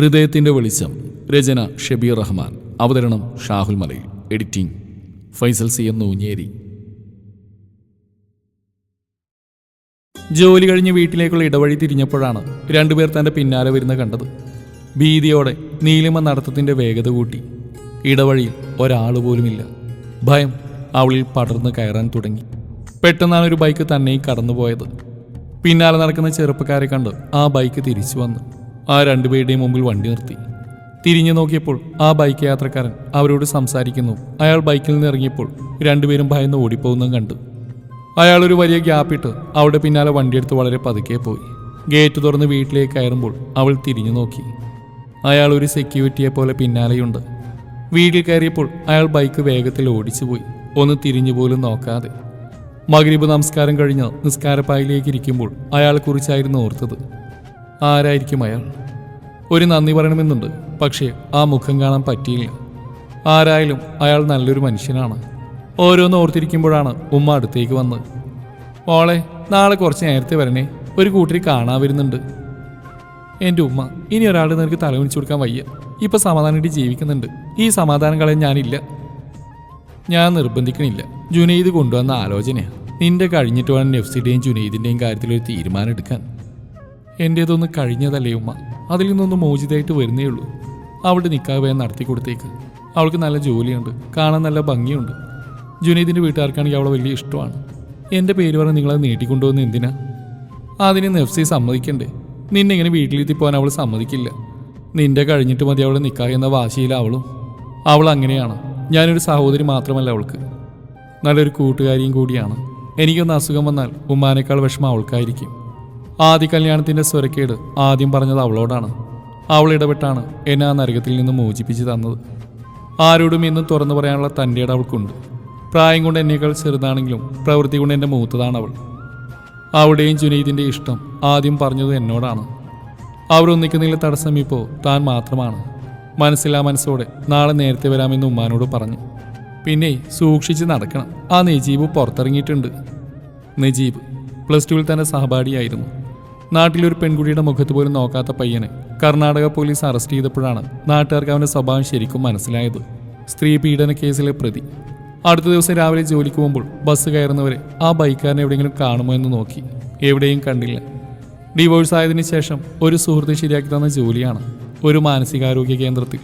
ഹൃദയത്തിന്റെ വെളിച്ചം. രചന ഷബീർ റഹ്മാൻ. അവതരണം Shahul Malayil. Editing Faisal C M Noonjeri. ജോലി കഴിഞ്ഞ് വീട്ടിലേക്കുള്ള ഇടവഴി തിരിഞ്ഞപ്പോഴാണ് രണ്ടുപേർ തന്റെ പിന്നാലെ വരുന്ന കണ്ടത്. ഭീതിയോടെ നീലിമ നടത്തത്തിന്റെ വേഗത കൂട്ടി. ഇടവഴിയിൽ ഒരാൾ പോലുമില്ല. ഭയം അവളിൽ പടർന്ന് കയറാൻ തുടങ്ങി. പെട്ടെന്നാണ് ഒരു ബൈക്ക് തന്നെയും കടന്നുപോയത്. പിന്നാലെ നടക്കുന്ന ചെറുപ്പക്കാരെ കണ്ട് ആ ബൈക്ക് തിരിച്ചു വന്നു. ആ രണ്ടുപേരുടെയും മുമ്പിൽ വണ്ടി നിർത്തി. തിരിഞ്ഞു നോക്കിയപ്പോൾ ആ ബൈക്ക് യാത്രക്കാരൻ അവരോട് സംസാരിക്കുന്നു. അയാൾ ബൈക്കിൽ നിന്ന് ഇറങ്ങിയപ്പോൾ രണ്ടുപേരും ഭയന്ന് ഓടിപ്പോകുന്നതും കണ്ടു. അയാൾ ഒരു വലിയ ഗ്യാപ്പിട്ട് അവളുടെ പിന്നാലെ വണ്ടിയെടുത്ത് വളരെ പതുക്കെ പോയി. ഗേറ്റ് തുറന്ന് വീട്ടിലേക്ക് കയറുമ്പോൾ അവൾ തിരിഞ്ഞു നോക്കി. അയാൾ ഒരു സെക്യൂരിറ്റിയെ പോലെ പിന്നാലെയുണ്ട്. വീട്ടിൽ കയറിയപ്പോൾ അയാൾ ബൈക്ക് വേഗത്തിൽ ഓടിച്ചു പോയി. ഒന്ന് തിരിഞ്ഞു പോലും നോക്കാതെ. മകരീബ് നമസ്കാരം കഴിഞ്ഞ് നിസ്കാരപ്പായിലേക്ക് ഇരിക്കുമ്പോൾ അയാളെക്കുറിച്ചായിരുന്നു ഓർത്തത്. ആരായിരിക്കും അയാൾ? ഒരു നന്ദി പറയണമെന്നുണ്ട്. പക്ഷേ ആ മുഖം കാണാൻ പറ്റിയില്ല. ആരായാലും അയാൾ നല്ലൊരു മനുഷ്യനാണ്. ഓരോന്ന് ഓർത്തിരിക്കുമ്പോഴാണ് ഉമ്മ അടുത്തേക്ക് വന്നത്. മോളെ നാളെ കുറച്ച് നേരത്തെ വരണേ. ഒരു കൂട്ടരി കാണാൻ വരുന്നുണ്ട് എന്റെ ഉമ്മ ഇനി ഒരാളുടെ നിനക്ക് തലവണിച്ചു കൊടുക്കാൻ വയ്യ. ഇപ്പൊ സമാധാനമായിട്ട് ജീവിക്കുന്നുണ്ട്. ഈ സമാധാനം കളയാൻ ഞാനില്ല. ഞാൻ നിർബന്ധിക്കണില്ല. ജുനൈദ് കൊണ്ടുവന്ന ആലോചനയാണ് നിന്റെ കഴിഞ്ഞിട്ട് വേണം നെഫ്സിന്റെയും ജുനൈദിന്റെയും കാര്യത്തിൽ ഒരു തീരുമാനം എടുക്കാൻ. എന്റേതൊന്ന് കഴിഞ്ഞതല്ലേ ഉമ്മ? അതിൽ നിന്നൊന്ന് മോചിതമായിട്ട് വരുന്നേ ഉള്ളൂ. അവളുടെ നിക്കാഹ് വേഗം നടത്തി കൊടുത്തേക്ക്. അവൾക്ക് നല്ല ജോലിയുണ്ട് കാണാൻ നല്ല ഭംഗിയുണ്ട്. ജുനീദിന്റെ വീട്ടുകാർക്കാണെങ്കിൽ അവളെ വലിയ ഇഷ്ടമാണ്. എന്റെ പേര് പറഞ്ഞ് നിങ്ങളത് നീട്ടിക്കൊണ്ടുവന്ന് എന്തിനാ? അതിന് നെഫ്സി സമ്മതിക്കണ്ടേ? നിന്നെ ഇങ്ങനെ വീട്ടിലെത്തി പോകാൻ അവൾ സമ്മതിക്കില്ല. നിന്റെ കഴിഞ്ഞിട്ട് മതി അവളെ നിക്കാഹ് എന്ന വാശിയിൽ അവളും. അവൾ അങ്ങനെയാണ്. ഞാനൊരു സഹോദരി മാത്രമല്ല അവൾക്ക്. നല്ലൊരു കൂട്ടുകാരിയും കൂടിയാണ്. എനിക്കൊന്ന് അസുഖം വന്നാൽ ഉമ്മാനേക്കാൾ വിഷമം അവൾക്കായിരിക്കും. ആദ്യ കല്യാണത്തിന്റെ സ്വരക്കേട് ആദ്യം പറഞ്ഞത് അവളോടാണ്. അവൾ ഇടപെട്ടാണ് എന്നെ ആ നരകത്തിൽ നിന്ന് മോചിപ്പിച്ച് തന്നത്. ആരോടും എന്നും തുറന്നു പറയാനുള്ള തന്റെ അവൾക്കുണ്ട്. പ്രായം കൊണ്ട് എന്നേക്കാൾ ചെറുതാണെങ്കിലും പ്രവൃത്തി കൊണ്ട് എന്റെ മൂത്തതാണ് അവൾ. അവളുടെയും ജുനീദിന്റെ ഇഷ്ടം ആദ്യം പറഞ്ഞത് എന്നോടാണ്. അവർ ഒന്നിക്കുന്നതിൽ തടസ്സം ഇപ്പോൾ താൻ മാത്രമാണ്. മനസ്സിലാ മനസ്സോടെ നാളെ നേരത്തെ വരാമെന്ന് ഉമ്മാനോട് പറഞ്ഞു. പിന്നെ സൂക്ഷിച്ച് നടക്കണം. ആ നജീബ് പുറത്തിറങ്ങിയിട്ടുണ്ട്. നജീബ് പ്ലസ് ടുവിൽ തന്നെ സഹപാഠിയായിരുന്നു. നാട്ടിലൊരു പെൺകുട്ടിയുടെ മുഖത്ത് പോലും നോക്കാത്ത പയ്യനെ കർണാടക പോലീസ് അറസ്റ്റ് ചെയ്തപ്പോഴാണ് നാട്ടുകാർക്ക് അവന്റെ സ്വഭാവം ശരിക്കും മനസ്സിലായത്. സ്ത്രീ പീഡന കേസിലെ പ്രതി. അടുത്ത ദിവസം രാവിലെ ജോലിക്ക് പോകുമ്പോൾ ബസ് കയറുന്നവരെ ആ ബൈക്കാരനെ എവിടെയെങ്കിലും കാണുമോ എന്ന് നോക്കി. എവിടെയും കണ്ടില്ല. ഡിവോഴ്സ് ആയതിനു ശേഷം ഒരു സുഹൃത്ത് ശരിയാക്കി തന്ന ജോലിയാണ് ഒരു മാനസികാരോഗ്യ കേന്ദ്രത്തിൽ.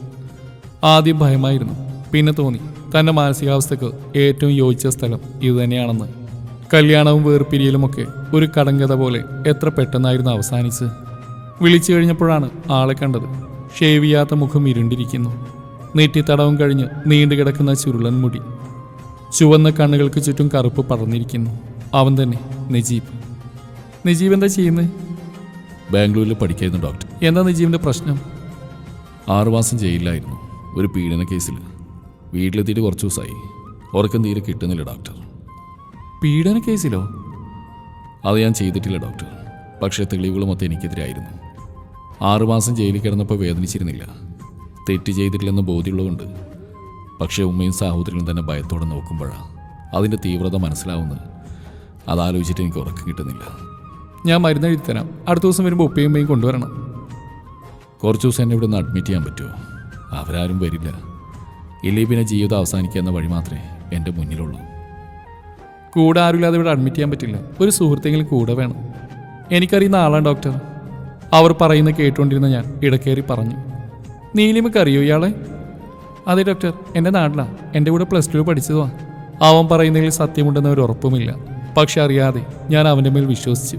ആദ്യം ഭയമായിരുന്നു. പിന്നെ തോന്നി. തന്റെ മാനസികാവസ്ഥക്ക് ഏറ്റവും യോജിച്ച സ്ഥലം ഇതുതന്നെയാണെന്ന്. കല്യാണവും വേർപിരിയലുമൊക്കെ ഒരു കടങ്കഥ പോലെ എത്ര പെട്ടെന്നായിരുന്നു അവസാനിച്ച് വിളിച്ചു കഴിഞ്ഞപ്പോഴാണ് ആളെ കണ്ടത്. ഷേവിയാത്ത മുഖം ഇരുണ്ടിരിക്കുന്നു. നെറ്റിത്തടവും കഴിഞ്ഞ് നീണ്ടുകിടക്കുന്ന ചുരുളൻ മുടി. ചുവന്ന കണ്ണുകൾക്ക് ചുറ്റും കറുപ്പ് പടർന്നിരിക്കുന്നു. അവൻ തന്നെ നജീബ്. നജീബ് എന്താ ചെയ്യുന്നത് ബാംഗ്ലൂരിൽ പഠിക്കായിരുന്നു ഡോക്ടർ. എന്താ നജീബിന്റെ പ്രശ്നം? ആറുമാസം ജയിലിലായിരുന്നു. ഒരു പീഡന കേസിൽ വീട്ടിലെത്തിയിട്ട് കുറച്ച് ദിവസമായി. ഉറക്കം തീരെ കിട്ടുന്നില്ല ഡോക്ടർ. പീഡന കേസിലോ? അത് ഞാൻ ചെയ്തിട്ടില്ല ഡോക്ടർ. പക്ഷേ തെളിവുകൾ മൊത്തം എനിക്കെതിരായിരുന്നു. ആറുമാസം ജയിലിൽ കിടന്നപ്പോൾ വേദനിച്ചിരുന്നില്ല. തെറ്റ് ചെയ്തിട്ടില്ലെന്ന് ബോധ്യമുള്ളതുകൊണ്ട്. പക്ഷേ ഉമ്മയും സഹോദരനും തന്നെ ഭയത്തോടെ നോക്കുമ്പോഴാണ് അതിന്റെ തീവ്രത മനസ്സിലാവുന്നത്. അതാലോചിച്ചിട്ട് എനിക്ക് ഉറക്കം കിട്ടുന്നില്ല. ഞാൻ മരുന്ന് എഴുതി തരാം അടുത്ത ദിവസം വരുമ്പോൾ ഉപ്പയും ഉമ്മയും കൊണ്ടുവരണം. കുറച്ച് ദിവസം എന്നെ ഇവിടെ നിന്ന് അഡ്മിറ്റ് ചെയ്യാൻ പറ്റുമോ? അവരാരും വരില്ല. ഇല്ലേ പിന്നെ ജീവിതം അവസാനിക്കുക എന്ന വഴി മാത്രമേ എന്റെ മുന്നിലുള്ളൂ. കൂടെ ആരുമില്ലാതെ ഇവിടെ അഡ്മിറ്റ് ചെയ്യാൻ പറ്റില്ല. ഒരു സുഹൃത്തെങ്കിലും കൂടെ വേണം. എനിക്കറിയുന്ന ആളാണ് ഡോക്ടർ അവർ പറയുന്ന കേട്ടുകൊണ്ടിരുന്ന ഞാൻ ഇടക്കേറി പറഞ്ഞു. നീലിമക്ക് അറിയോ ഇയാളെ? അതെ ഡോക്ടർ എന്റെ നാട്ടിലാണ് എന്റെ കൂടെ പ്ലസ് ടു പഠിച്ചതുവാ. അവൻ പറയുന്നതിൽ സത്യമുണ്ടെന്ന് ഒരു ഉറപ്പുമില്ല. പക്ഷെ അറിയാതെ ഞാൻ അവന്റെ മേൽ വിശ്വസിച്ചു.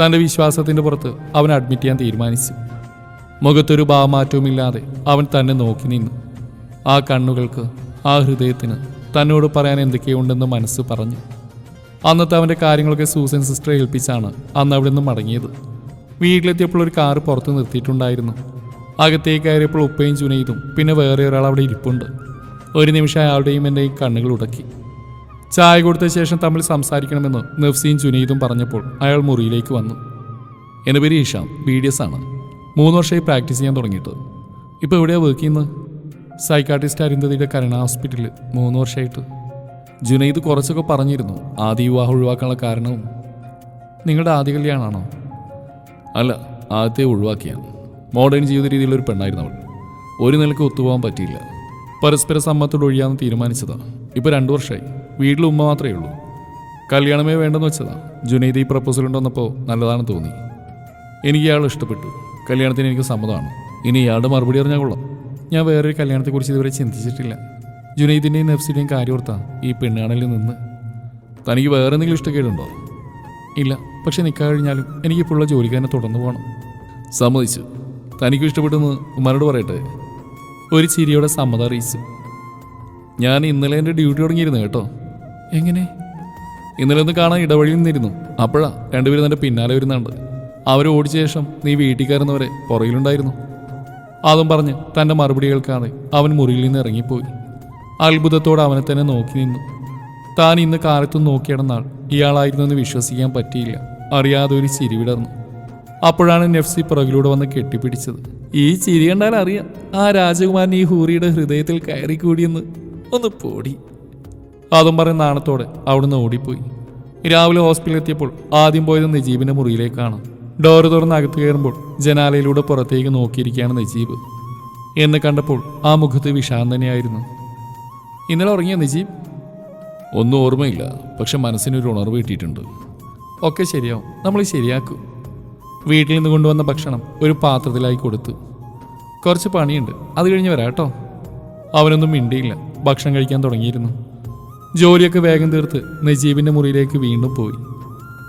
തന്റെ വിശ്വാസത്തിന്റെ പുറത്ത് അവൻ അഡ്മിറ്റ് ചെയ്യാൻ തീരുമാനിച്ചു. മുഖത്തൊരു ഭാവമാറ്റവുമില്ലാതെ അവൻ തന്നെ നോക്കി നിന്നു. ആ കണ്ണുകൾക്ക് ആ ഹൃദയത്തിന് തന്നോട് പറയാൻ എന്തൊക്കെയുണ്ടെന്ന് മനസ്സ് പറഞ്ഞു. അന്നത്തെ അവന്റെ കാര്യങ്ങളൊക്കെ സൂസൻ സിസ്റ്റർ ഏൽപ്പിച്ചാണ് അന്ന് അവിടെ നിന്ന് മടങ്ങിയത്. വീട്ടിലെത്തിയപ്പോൾ ഒരു കാറ് പുറത്ത് നിർത്തിയിട്ടുണ്ടായിരുന്നു. അകത്തേക്ക് കയറിയപ്പോൾ ഉപ്പയും ചുനയിതും പിന്നെ വേറെ ഒരാൾ അവിടെ ഇരിപ്പുണ്ട്. ഒരു നിമിഷം അയാളുടെയും എന്റെയും കണ്ണുകൾ ഉടക്കി. ചായ കൊടുത്ത ശേഷം തമ്മിൽ സംസാരിക്കണമെന്ന് നഫ്സിയും ചുനീതും പറഞ്ഞപ്പോൾ അയാൾ മുറിയിലേക്ക് വന്നു. എന്റെ പേര് ഇഷാം ബി ഡി എസ് ആണ്. മൂന്ന് വർഷമായി പ്രാക്ടീസ് ചെയ്യാൻ തുടങ്ങിയിട്ട്. ഇപ്പോൾ എവിടെയാണ് വർക്ക് ചെയ്യുന്നത്? സൈക്കാട്രിസ്റ്റ് അരുന്ധതിയുടെ കരുണ ഹോസ്പിറ്റലിൽ മൂന്ന് വർഷമായിട്ട്. ജുനൈദ് കുറച്ചൊക്കെ പറഞ്ഞിരുന്നു. ആദ്യ വിവാഹം ഒഴിവാക്കാനുള്ള കാരണവും. നിങ്ങളുടെ ആദ്യ കല്യാണമാണോ അല്ല ആദ്യത്തെ ഒഴിവാക്കിയാണ് മോഡേൺ ജീവിത രീതിയിലൊരു പെണ്ണായിരുന്നു അവൾ. ഒരു നിലയ്ക്ക് ഒത്തുപോകാൻ പറ്റിയില്ല. പരസ്പര സമ്മത്തോട് ഒഴിയാന്ന് തീരുമാനിച്ചതാണ് ഇപ്പോൾ രണ്ടു വർഷമായി. വീട്ടിൽ ഉമ്മ മാത്രമേ ഉള്ളൂ. കല്യാണമേ വേണ്ടെന്ന് വെച്ചതാ. ജുനൈദ് ഈ പ്രപ്പോസൽ ഉണ്ടെന്നപ്പോൾ നല്ലതാണെന്ന് തോന്നി. എനിക്ക് ഇയാൾ ഇഷ്ടപ്പെട്ടു. കല്യാണത്തിന് എനിക്ക് സമ്മതമാണ്. ഇനി ഇയാളുടെ മറുപടി അറിഞ്ഞാൽ കൊള്ളാം. ഞാൻ വേറൊരു കല്യാണത്തെക്കുറിച്ച് ഇതുവരെ ചിന്തിച്ചിട്ടില്ല. ജുനൈദിന്റെയും നഫ്സിന്റെയും കാര്യോർത്താ ഈ പെണ്ണാണലിൽ നിന്ന്. തനിക്ക് വേറെ എന്തെങ്കിലും ഇഷ്ടക്കേടുണ്ടോ? ഇല്ല പക്ഷെ നിൽക്കാൻ കഴിഞ്ഞാലും എനിക്കിപ്പോഴുള്ള ജോലിക്കാരനെ തുടർന്നു പോകണം. സമ്മതിച്ചു. തനിക്ക് ഇഷ്ടപ്പെട്ടെന്ന് ഉമ്മാനോട് പറയട്ടെ. ഒരു ചിരിയോടെ സമ്മതം അറിയിച്ചു. ഞാൻ ഇന്നലെ എന്റെ ഡ്യൂട്ടി തുടങ്ങിയിരുന്നു കേട്ടോ. എങ്ങനെ? ഇന്നലെ ഒന്ന് കാണാൻ ഇടവഴിയിൽ നിന്നിരുന്നു. അപ്പോഴാ രണ്ടുപേരും എന്റെ പിന്നാലെ വരുന്നുണ്ട്. അവർ ഓടിച്ച ശേഷം നീ വീട്ടിൽ കയറുന്നവരെ പുറകിലുണ്ടായിരുന്നു. അതും പറഞ്ഞ് തന്റെ മറുപടി കേൾക്കാതെ അവൻ മുറിയിൽ നിന്ന് ഇറങ്ങിപ്പോയി. അത്ഭുതത്തോടെ അവനെ തന്നെ നോക്കി നിന്നു. താൻ ഇന്ന് കാലത്തും നോക്കിയിടന്നാൾ ഇയാളായിരുന്നെന്ന് വിശ്വസിക്കാൻ പറ്റിയില്ല. അറിയാതെ ഒരു ചിരി വിടർന്നു. അപ്പോഴാണ് നെഫ്സി പുറകിലൂടെ വന്ന് കെട്ടിപ്പിടിച്ചത്. ഈ ചിരി കണ്ടാൽ അറിയാം ആ രാജകുമാരൻ ഈ ഹൂറിയുടെ ഹൃദയത്തിൽ കയറിക്കൂടിയെന്ന്. ഒന്ന് പോടി. അതും പറഞ്ഞ നാണത്തോടെ അവിടുന്ന് ഓടിപ്പോയി. രാവിലെ ഹോസ്പിറ്റലിൽ എത്തിയപ്പോൾ ആദ്യം പോയത് നജീബിന്റെ മുറിയിലേക്കാണ്. ഡോറ് തുറന്ന് അകത്ത് കയറുമ്പോൾ ജനാലയിലൂടെ പുറത്തേക്ക് നോക്കിയിരിക്കുകയാണ് നജീബ്. എന്ന് കണ്ടപ്പോൾ ആ മുഖത്ത് വിഷാന്തനയായിരുന്നു തന്നെയായിരുന്നു. ഇന്നലെ ഉറങ്ങിയ നജീബ്? ഒന്നും ഓർമ്മയില്ല. പക്ഷെ മനസ്സിനൊരു ഉണർവ് കിട്ടിയിട്ടുണ്ട്. ഒക്കെ ശരിയാവും. നമ്മൾ ശരിയാക്കും. വീട്ടിൽ നിന്ന് കൊണ്ടുവന്ന ഭക്ഷണം ഒരു പാത്രത്തിലായി കൊടുത്തു. കുറച്ച് പണിയുണ്ട്. അത് കഴിഞ്ഞ് വരാം കേട്ടോ. അവനൊന്നും മിണ്ടിയില്ല. ഭക്ഷണം കഴിക്കാൻ തുടങ്ങിയിരുന്നു. ജോലിയൊക്കെ വേഗം തീർത്ത് നജീബിന്റെ മുറിയിലേക്ക് വീണ്ടും പോയി.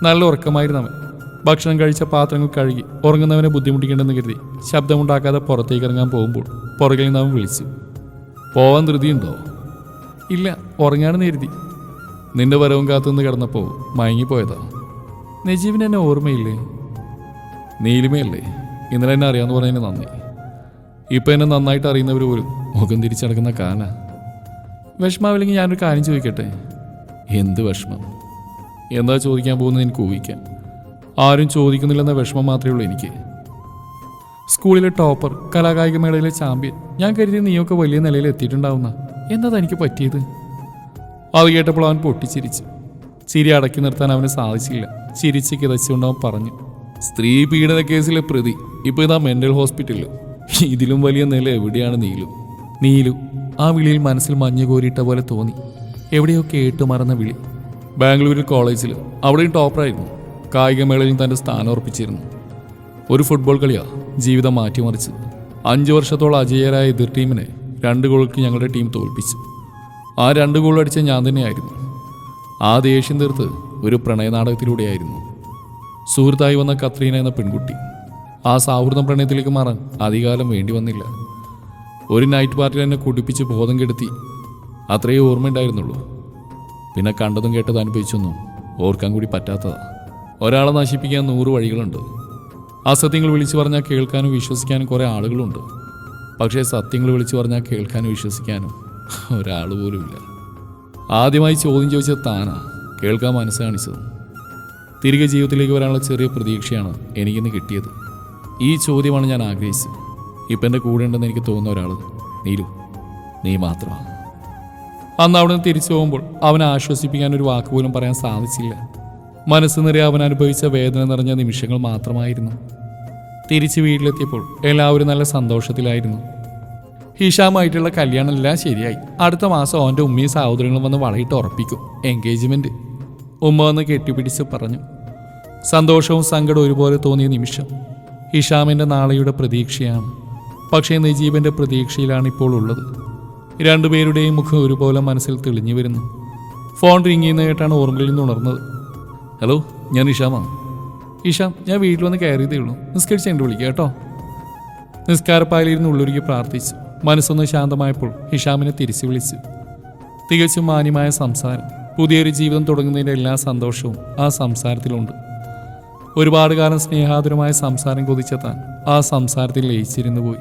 നല്ല ഉറക്കമായിരുന്നു അവൻ. ഭക്ഷണം കഴിച്ച പാത്രങ്ങൾ കഴുകി ഉറങ്ങുന്നവനെ ബുദ്ധിമുട്ടിക്കേണ്ടെന്ന് കരുതി ശബ്ദമുണ്ടാക്കാതെ പുറത്തേക്ക് ഇറങ്ങാൻ പോകുമ്പോൾ പുറകിൽ നിന്ന് അവൻ വിളിച്ചു പോവാൻ ധൃതിയുണ്ടോ ഇല്ല ഉറങ്ങാണെന്ന് കരുതി. നിന്റെ വരവും കാത്തുനിന്ന് കിടന്നപ്പോൾ മയങ്ങിപ്പോയതാ? നജീബിന് എന്നെ ഓർമ്മയില്ലേ? നീലിമയല്ലേ? ഇന്നലെ എന്നെ അറിയാമെന്ന് പറഞ്ഞതിന് നന്ദി. ഇപ്പം എന്നെ നന്നായിട്ട് അറിയുന്നവർ പോലും മുഖം തിരിച്ചടക്കുന്ന കാന. വിഷമാവില്ലെങ്കിൽ ഞാനൊരു കാര്യം ചോദിക്കട്ടെ? എന്ത് വിഷമം? എന്താ ചോദിക്കാൻ പോകുന്നത് എനിക്ക് ഊഹിക്കാം. ആരും ചോദിക്കുന്നില്ലെന്ന വിഷമം മാത്രമേ ഉള്ളൂ എനിക്ക്. സ്കൂളിലെ ടോപ്പർ കലാകായിക മേളയിലെ ചാമ്പ്യൻ ഞാൻ കരുതി നീയൊക്കെ വലിയ നിലയിൽ എത്തിയിട്ടുണ്ടാവുന്ന എന്താ തനിക്ക് പറ്റിയത്? അത് കേട്ടപ്പോൾ അവൻ പൊട്ടിച്ചിരിച്ചു. ചിരി അടക്കി നിർത്താൻ അവന് സാധിച്ചില്ല. ചിരിച്ച് കിതച്ചുകൊണ്ട് അവൻ പറഞ്ഞു സ്ത്രീ പീഡന കേസിലെ പ്രതി ഇപ്പൊ ഇതാ മെന്റൽ ഹോസ്പിറ്റലിൽ ഇതിലും വലിയ നില എവിടെയാണ് നീലു? നീലു ആ വിളിയിൽ മനസ്സിൽ മഞ്ഞ് കോരിയിട്ട പോലെ തോന്നി. എവിടെയോ കേട്ടു മറന്ന വിളി. ബാംഗ്ലൂരിൽ കോളേജിൽ അവിടെയും ടോപ്പറായിരുന്നു. കായികമേളയിൽ തന്റെ സ്ഥാനം ഉറപ്പിച്ചിരുന്നു. ഒരു ഫുട്ബോൾ കളിയാ ജീവിതം മാറ്റിമറിച്ച്. അഞ്ച് വർഷത്തോളം അജയരായ എതിർ ടീമിനെ രണ്ട് ഗോൾക്ക് ഞങ്ങളുടെ ടീം തോൽപ്പിച്ചു. ആ രണ്ട് ഗോൾ അടിച്ച ഞാൻ തന്നെയായിരുന്നു. ആ ദേഷ്യം തീർത്ത് ഒരു പ്രണയനാടകത്തിലൂടെയായിരുന്നു. സുഹൃത്തായി വന്ന കത്രീന എന്ന പെൺകുട്ടി. ആ സൗഹൃദ പ്രണയത്തിലേക്ക് മാറാൻ അധികാലം വേണ്ടി വന്നില്ല. ഒരു നൈറ്റ് പാർട്ടിയിൽ എന്നെ കുടിപ്പിച്ച് ബോധം കെടുത്തി. അത്രയേ ഓർമ്മയുണ്ടായിരുന്നുള്ളൂ. പിന്നെ കണ്ടതും കേട്ടതും അനുഭവിച്ചൊന്നും ഓർക്കാൻ കൂടി പറ്റാത്തതാ. ഒരാളെ നശിപ്പിക്കാൻ നൂറ് വഴികളുണ്ട്. അസത്യങ്ങൾ വിളിച്ചു പറഞ്ഞാൽ കേൾക്കാനും വിശ്വസിക്കാനും കുറേ ആളുകളുണ്ട്. പക്ഷേ സത്യങ്ങൾ വിളിച്ചു പറഞ്ഞാൽ കേൾക്കാനും വിശ്വസിക്കാനും ഒരാൾ പോലുമില്ല ആദ്യമായി ചോദ്യം ചോദിച്ച താനാ കേൾക്കാൻ മനസ്സ് കാണിച്ചത്. തിരികെ ജീവിതത്തിലേക്ക് വരാനുള്ള ചെറിയ പ്രതീക്ഷയാണ് എനിക്കിന്ന് കിട്ടിയത്. ഈ ചോദ്യമാണ് ഞാൻ ആഗ്രഹിച്ചത്. ഇപ്പം എന്റെ കൂടെ ഉണ്ടെന്ന് എനിക്ക് തോന്നുന്ന ഒരാൾ നീലു. നീ മാത്രമാണ് അന്ന് അവിടെ നിന്ന് തിരിച്ചു പോകുമ്പോൾ അവനെ ആശ്വസിപ്പിക്കാൻ ഒരു വാക്ക് പോലും പറയാൻ സാധിച്ചില്ല. മനസ്സ് നിറയെ അവൻ അനുഭവിച്ച വേദന നിറഞ്ഞ നിമിഷങ്ങൾ മാത്രമായിരുന്നു. തിരിച്ച് വീട്ടിലെത്തിയപ്പോൾ എല്ലാവരും നല്ല സന്തോഷത്തിലായിരുന്നു. ഹിഷാമായിട്ടുള്ള കല്യാണം എല്ലാം ശരിയായി. അടുത്ത മാസം അവന്റെ ഉമ്മയും സഹോദരങ്ങളും വന്ന് വളയിട്ട് ഉറപ്പിക്കും. എൻഗേജ്മെന്റ്. ഉമ്മ വന്ന് കെട്ടിപ്പിടിച്ച് പറഞ്ഞു. സന്തോഷവും സങ്കടവും ഒരുപോലെ തോന്നിയ നിമിഷം. ഹിഷാമിന്റെ നാളെയുടെ പ്രതീക്ഷയാണ്. പക്ഷേ നജീബിന്റെ പ്രതീക്ഷയിലാണ് ഇപ്പോൾ ഉള്ളത്. രണ്ടുപേരുടെയും മുഖം ഒരുപോലെ മനസ്സിൽ തെളിഞ്ഞു വരുന്നു. ഫോൺ റിങ് കേട്ടാണ് ഓർമ്മയിൽ നിന്ന് ഉണർന്നത്. ഹലോ ഞാൻ ഇഷാമാണ്. ഇഷാം ഞാൻ വീട്ടിൽ വന്ന് കയറിയതേ ഉള്ളൂ. നിസ്കരിച്ച് എന്റെ വിളിക്കുക കേട്ടോ. നിസ്കാരപ്പായലിരുന്ന് ഉള്ളൊരുക്കി പ്രാർത്ഥിച്ചു മനസ്സൊന്ന് ശാന്തമായപ്പോൾ ഇഷാമിനെ തിരിച്ചു വിളിച്ചു. തികച്ചും മാന്യമായ സംസാരം. പുതിയൊരു ജീവിതം തുടങ്ങുന്നതിന്റെ എല്ലാ സന്തോഷവും ആ സംസാരത്തിലുണ്ട്. ഒരുപാട് കാലം സ്നേഹാതുരമായ സംസാരം കൊതിച്ചെത്താൻ ആ സംസാരത്തിൽ ലയിച്ചിരുന്നു പോയി.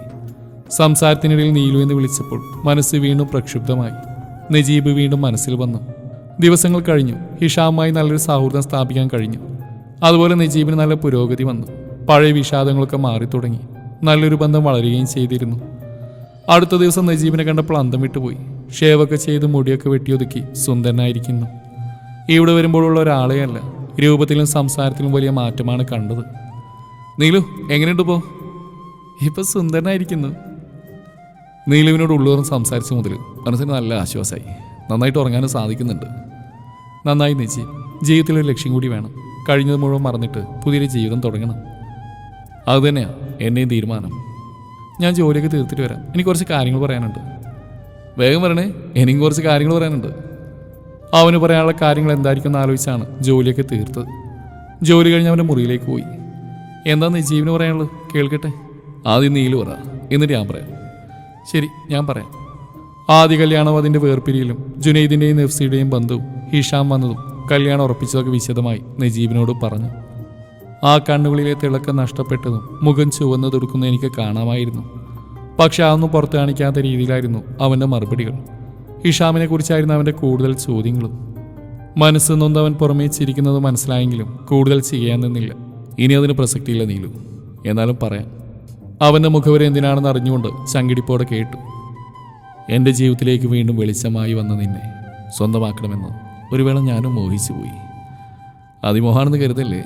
സംസാരത്തിനിടയിൽ നീലു എന്ന് വിളിച്ചപ്പോൾ മനസ്സ് വീണ്ടും പ്രക്ഷുബ്ധമായി. നജീബ് വീണ്ടും മനസ്സിൽ വന്നു. ദിവസങ്ങൾ കഴിഞ്ഞു. ഹിഷാമുമായി നല്ലൊരു സൗഹൃദം സ്ഥാപിക്കാൻ കഴിഞ്ഞു. അതുപോലെ നജീബിന് നല്ല പുരോഗതി വന്നു. പഴയ വിഷാദങ്ങളൊക്കെ മാറി തുടങ്ങി. നല്ലൊരു ബന്ധം വളരുകയും ചെയ്തിരുന്നു. അടുത്ത ദിവസം നജീബിനെ കണ്ടപ്പോൾ അന്തം വിട്ടുപോയി. ഷേവൊക്കെ ചെയ്ത് മുടിയൊക്കെ വെട്ടിയൊതുക്കി സുന്ദരനായിരിക്കുന്നു. ഇവിടെ വരുമ്പോഴുള്ള ഒരാളെ അല്ല രൂപത്തിലും സംസാരത്തിലും വലിയ മാറ്റമാണ് കണ്ടത്. നീലു എങ്ങനെയുണ്ട് പോ ഇപ്പൊ സുന്ദരനായിരിക്കുന്നു. നീലുവിനോട് ഉള്ളൂറും സംസാരിച്ച മുതൽ മനസ്സിന് നല്ല ആശ്വാസമായി നന്നായിട്ട് ഉറങ്ങാനും സാധിക്കുന്നുണ്ട്. നന്നായി നിച്ചി. ജീവിതത്തിലൊരു ലക്ഷ്യം കൂടി വേണം. കഴിഞ്ഞത് മുഴുവൻ മറന്നിട്ട് പുതിയൊരു ജീവിതം തുടങ്ങണം. അതുതന്നെയാണ് എന്റെയും തീരുമാനം. ഞാൻ ജോലിയൊക്കെ തീർത്തിട്ട് വരാം. എനിക്ക് കുറച്ച് കാര്യങ്ങൾ പറയാനുണ്ട്. വേഗം പറയണേ എനിക്ക് കുറച്ച് കാര്യങ്ങൾ പറയാനുണ്ട്. അവന് പറയാനുള്ള കാര്യങ്ങൾ എന്തായിരിക്കും എന്ന് ആലോചിച്ചാണ് ജോലിയൊക്കെ തീർത്തത്. ജോലി കഴിഞ്ഞ് അവന്റെ മുറിയിലേക്ക് പോയി. എന്താ നിജീവിന് പറയാനുള്ളത്? കേൾക്കട്ടെ. ആദ്യം നീൽ പറ. എന്നിട്ട് ഞാൻ പറയാം. ശരി ഞാൻ പറയാം. ആദ്യ കല്യാണം അതിന്റെ വേർപിരിയിലും ജുനൈദിന്റെയും നെഫ്സിയുടെയും ബന്ധവും ഹിഷാം വന്നതും കല്യാണം ഉറപ്പിച്ചതൊക്കെ വിശദമായി നജീബിനോട് പറഞ്ഞു. ആ കണ്ണുകളിലെ തിളക്കം നഷ്ടപ്പെട്ടതും മുഖം ചുവന്നു തുടുക്കുന്ന എനിക്ക് കാണാമായിരുന്നു. പക്ഷെ അതൊന്നും പുറത്തു കാണിക്കാത്ത രീതിയിലായിരുന്നു അവന്റെ മറുപടികൾ. ഹിഷാമിനെ കുറിച്ചായിരുന്നു അവന്റെ കൂടുതൽ ചോദ്യങ്ങളും. മനസ്സ് അവൻ പുറമേ ചിരിക്കുന്നത് മനസ്സിലായെങ്കിലും കൂടുതൽ ചെയ്യാൻ നിന്നില്ല. ഇനി അതിന് പ്രസക്തിയില്ല നീലു. എന്നാലും പറയാം. അവന്റെ മുഖവരെ എന്തിനാണെന്ന് അറിഞ്ഞുകൊണ്ട് ചങ്കിടിപ്പോടെ കേട്ടു. എന്റെ ജീവിതത്തിലേക്ക് വീണ്ടും വെളിച്ചമായി വന്ന നിന്നെ സ്വന്തമാക്കണമെന്ന് ഒരു വേള ഞാനും മോഹിച്ചു പോയി. അതിമോഹാണെന്ന് കരുതല്ലേ?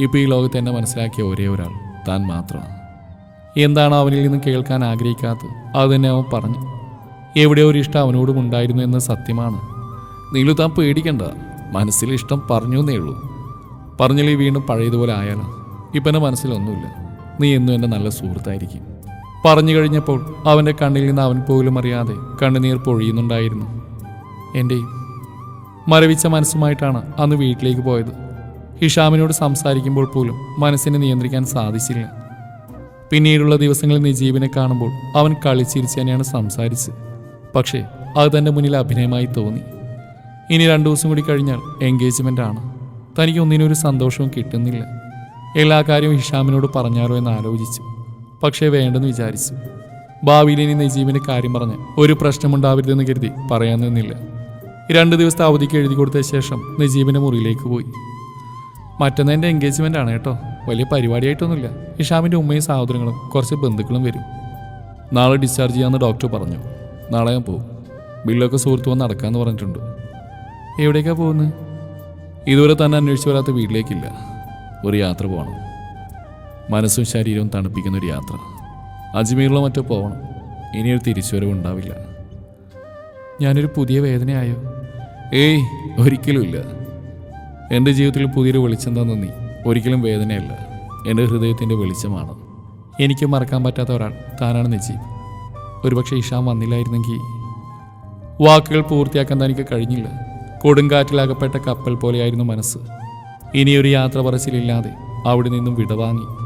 ഇപ്പോൾ ഈ ലോകത്ത് എന്നെ മനസ്സിലാക്കിയ ഒരേ ഒരാൾ താൻ മാത്രമാണ് എന്താണ് അവനിൽ നിന്ന് കേൾക്കാൻ ആഗ്രഹിക്കാത്തത്? അത് തന്നെ അവൻ പറഞ്ഞു. എവിടെയോ ഒരു ഇഷ്ടം അവനോടും ഉണ്ടായിരുന്നു എന്ന സത്യമാണ്. നീലു താൻ പേടിക്കണ്ട. മനസ്സിൽ ഇഷ്ടം പറഞ്ഞു എന്നേ ഉള്ളൂ. പറഞ്ഞില്ലേ വീണ്ടും പഴയതുപോലെ ആയാലോ? ഇപ്പം എന്റെ മനസ്സിലൊന്നുമില്ല. നീ എന്നും എന്റെ നല്ല സുഹൃത്തായിരിക്കും. പറഞ്ഞു കഴിഞ്ഞപ്പോൾ അവന്റെ കണ്ണിൽ നിന്ന് അവൻ പോലും അറിയാതെ കണ്ണുനീർ പൊഴിയുന്നുണ്ടായിരുന്നു. എന്റെ മരവിച്ച മനസ്സുമായിട്ടാണ് അന്ന് വീട്ടിലേക്ക് പോയത്. ഹിഷാമിനോട് സംസാരിക്കുമ്പോൾ പോലും മനസ്സിനെ നിയന്ത്രിക്കാൻ സാധിച്ചില്ല. പിന്നീടുള്ള ദിവസങ്ങളിൽ നിജീബിനെ കാണുമ്പോൾ അവൻ കളിച്ചിരിച്ച് തന്നെയാണ് സംസാരിച്ചത് പക്ഷേ അത് തന്റെ മുന്നിൽ അഭിനയമായി തോന്നി. ഇനി രണ്ടു ദിവസം കൂടി കഴിഞ്ഞാൽ എൻഗേജ്മെന്റ് ആണ്. തനിക്ക് ഒന്നിനൊരു സന്തോഷവും കിട്ടുന്നില്ല. എല്ലാ കാര്യവും ഹിഷാമിനോട് പറഞ്ഞാലോ എന്ന് ആലോചിച്ചു. പക്ഷേ വേണ്ടെന്ന് വിചാരിച്ചു. ഭാവിയിൽ ഇനി നജീബിന്റെ കാര്യം പറഞ്ഞ് ഒരു പ്രശ്നമുണ്ടാവരുതെന്ന് കരുതി പറയാൻ നിന്നില്ല. രണ്ട് ദിവസത്തെ അവധിക്ക് എഴുതി കൊടുത്ത ശേഷം നജീബിന്റെ മുറിയിലേക്ക് പോയി. മറ്റൊന്ന് എന്റെ എൻഗേജ്മെന്റ് ആണ് കേട്ടോ. വലിയ പരിപാടിയായിട്ടൊന്നുമില്ല. ഇഷാമിന്റെ ഉമ്മയും സഹോദരങ്ങളും കുറച്ച് ബന്ധുക്കളും വരും. നാളെ ഡിസ്ചാർജ് ചെയ്യാമെന്ന് ഡോക്ടർ പറഞ്ഞു. നാളെ ഞാൻ പോകും ബില്ലൊക്കെ സുഹൃത്ത് വന്ന് നടക്കാമെന്ന് പറഞ്ഞിട്ടുണ്ട്. എവിടേക്കാണ് പോകുന്നത്? ഇതുവരെ തന്നെ അന്വേഷിച്ച് വരാത്ത വീട്ടിലേക്കില്ല. ഒരു യാത്ര പോകണം. മനസ്സും ശരീരവും തണുപ്പിക്കുന്ന ഒരു യാത്ര. അജ്മീറിലോ മറ്റോ പോകണം ഇനിയൊരു തിരിച്ചുവരവ് ഉണ്ടാവില്ല. ഞാനൊരു പുതിയ വേദനയായോ? ഏയ് ഒരിക്കലുമില്ല എന്റെ ജീവിതത്തിൽ പുതിയൊരു വെളിച്ചം തന്ന. നീ ഒരിക്കലും വേദനയല്ല. എന്റെ ഹൃദയത്തിന്റെ വെളിച്ചമാണ്. എനിക്ക് മറക്കാൻ പറ്റാത്ത ഒരാൾ. താനാണ് നജീബ് ഒരുപക്ഷെ ഇഷാൻ വന്നില്ലായിരുന്നെങ്കിൽ വാക്കുകൾ പൂർത്തിയാക്കാൻ തനിക്ക് കഴിഞ്ഞില്ല. കൊടുങ്കാറ്റിലകപ്പെട്ട കപ്പൽ പോലെയായിരുന്നു മനസ്സ്. ഇനിയൊരു യാത്ര പറച്ചിലില്ലാതെ അവിടെ നിന്നും വിടവാങ്ങി.